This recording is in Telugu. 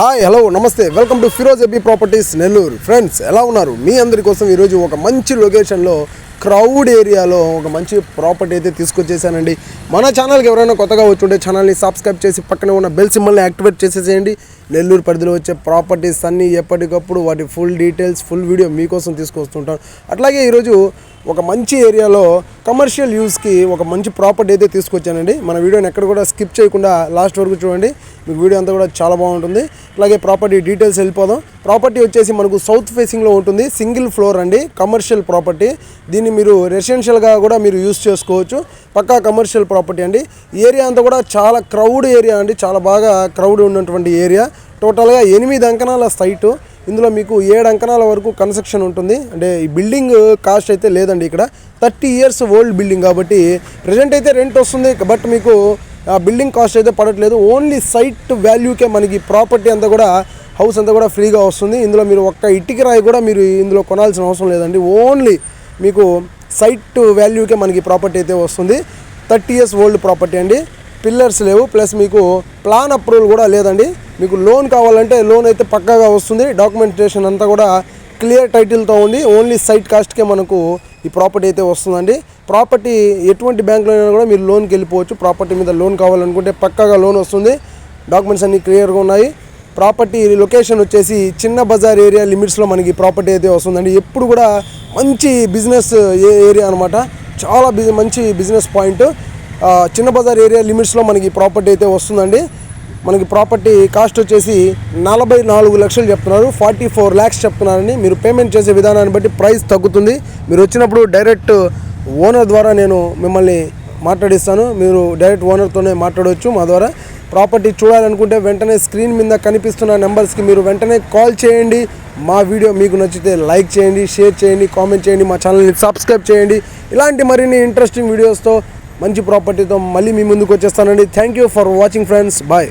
హాయ్ హలో నమస్తే. Welcome to Firoz AB properties Nellore friends ఎలా ఉన్నారు? మీ అందరి కోసం ఈరోజు ఒక మంచి లొకేషన్లో క్రౌడ్ ఏరియాలో ఒక మంచి ప్రాపర్టీ అయితే తీసుకొచ్చేసానండి. మన ఛానల్కి ఎవరైనా కొత్తగా వచ్చి ఉంటే ఛానల్ని సబ్స్క్రైబ్ చేసి పక్కనే ఉన్న బెల్ సింబల్ని యాక్టివేట్ చేసేసేయండి. నెల్లూరు పరిధిలో వచ్చే ప్రాపర్టీస్ అన్నీ ఎప్పటికప్పుడు వాటి ఫుల్ డీటెయిల్స్ ఫుల్ వీడియో మీకోసం తీసుకొస్తుంటాను అట్లాగే ఈరోజు ఒక మంచి ఏరియాలో కమర్షియల్ యూస్కి ఒక మంచి ప్రాపర్టీ అయితే తీసుకొచ్చానండి. మన వీడియోని ఎక్కడ కూడా స్కిప్ చేయకుండా లాస్ట్ వరకు చూడండి. మీకు వీడియో అంతా కూడా చాలా బాగుంటుంది. అలాగే ప్రాపర్టీ డీటెయిల్స్ వెళ్ళిపోదాం. ప్రాపర్టీ వచ్చేసి మనకు సౌత్ ఫేసింగ్లో ఉంటుంది. సింగిల్ ఫ్లోర్ అండి. Commercial property. దీన్ని మీరు రెసిడెన్షియల్గా కూడా మీరు యూస్ చేసుకోవచ్చు. పక్కా కమర్షియల్ ప్రాపర్టీ అండి. ఏరియా అంతా కూడా చాలా క్రౌడ్ ఏరియా అండి. చాలా బాగా క్రౌడ్ ఉన్నటువంటి ఏరియా. టోటల్గా ఎనిమిది అంకణాల సైటు. ఇందులో మీకు ఏడు అంకణాల వరకు కన్స్ట్రక్షన్ ఉంటుంది. అంటే ఈ బిల్డింగ్ కాస్ట్ అయితే లేదండి ఇక్కడ. థర్టీ ఇయర్స్ ఓల్డ్ బిల్డింగ్ కాబట్టి ప్రజెంట్ అయితే రెంట్ వస్తుంది. బట్ మీకు బిల్డింగ్ కాస్ట్ అయితే పడట్లేదు. ఓన్లీ సైట్ వాల్యూకే మనకి ప్రాపర్టీ అంతా కూడా హౌస్ అంతా కూడా ఫ్రీగా వస్తుంది. ఇందులో మీరు ఒక్క ఇటుకి రాయి కూడా మీరు ఇందులో కొనాల్సిన అవసరం లేదండి. ఓన్లీ మీకు సైట్ వాల్యూకే మనకి ప్రాపర్టీ అయితే వస్తుంది. థర్టీ ఇయర్స్ ఓల్డ్ ప్రాపర్టీ అండి. పిల్లర్స్ లేవు. ప్లస్ మీకు ప్లాన్ అప్రూవల్ కూడా లేదండి. మీకు లోన్ కావాలంటే లోన్ అయితే పక్కాగా వస్తుంది. డాక్యుమెంటేషన్ అంతా కూడా క్లియర్ టైటిల్తో ఉంది. ఓన్లీ సైట్ కాస్ట్కే మనకు ఈ ప్రాపర్టీ అయితే వస్తుందండి. ప్రాపర్టీ ఎటువంటి బ్యాంకులో అయినా కూడా మీరు లోన్కి వెళ్ళిపోవచ్చు. ప్రాపర్టీ మీద లోన్ కావాలనుకుంటే పక్కాగా లోన్ వస్తుంది. డాక్యుమెంట్స్ అన్నీ క్లియర్గా ఉన్నాయి. ప్రాపర్టీ లొకేషన్ వచ్చేసి చిన్న బజార్ ఏరియా లిమిట్స్లో మనకి ప్రాపర్టీ అయితే వస్తుందండి. ఎప్పుడు కూడా మంచి బిజినెస్ ఏరియా అనమాట చాలా బిజి మంచి బిజినెస్ పాయింట్. చిన్న బజార్ ఏరియా లిమిట్స్లో మనకి ప్రాపర్టీ అయితే వస్తుందండి. మనకి ప్రాపర్టీ కాస్ట్ వచ్చేసి నలభై నాలుగు లక్షలు చెప్తున్నారు. ఫార్టీ ఫోర్ ల్యాక్స్ చెప్తున్నారని మీరు పేమెంట్ చేసే విధానాన్ని బట్టి ప్రైస్ తగ్గుతుంది. మీరు వచ్చినప్పుడు డైరెక్ట్ ఓనర్ ద్వారా నేను మిమ్మల్ని మాట్లాడిస్తాను. మీరు డైరెక్ట్ ఓనర్తోనే మాట్లాడవచ్చు మా ద్వారా. ప్రాపర్టీ చూడాలనుకుంటే వెంటనే స్క్రీన్ మీద కనిపిస్తున్న నెంబర్స్కి మీరు వెంటనే కాల్ చేయండి. మా వీడియో మీకు నచ్చితే లైక్ చేయండి షేర్ చేయండి కామెంట్ చేయండి మా ఛానల్ని సబ్స్క్రైబ్ చేయండి. ఇలాంటి మరిన్ని ఇంట్రెస్టింగ్ వీడియోస్తో మంచి ప్రాపర్టీతో మళ్ళీ మీ ముందుకు వచ్చేస్తానండి. Thank you for watching friends. Bye.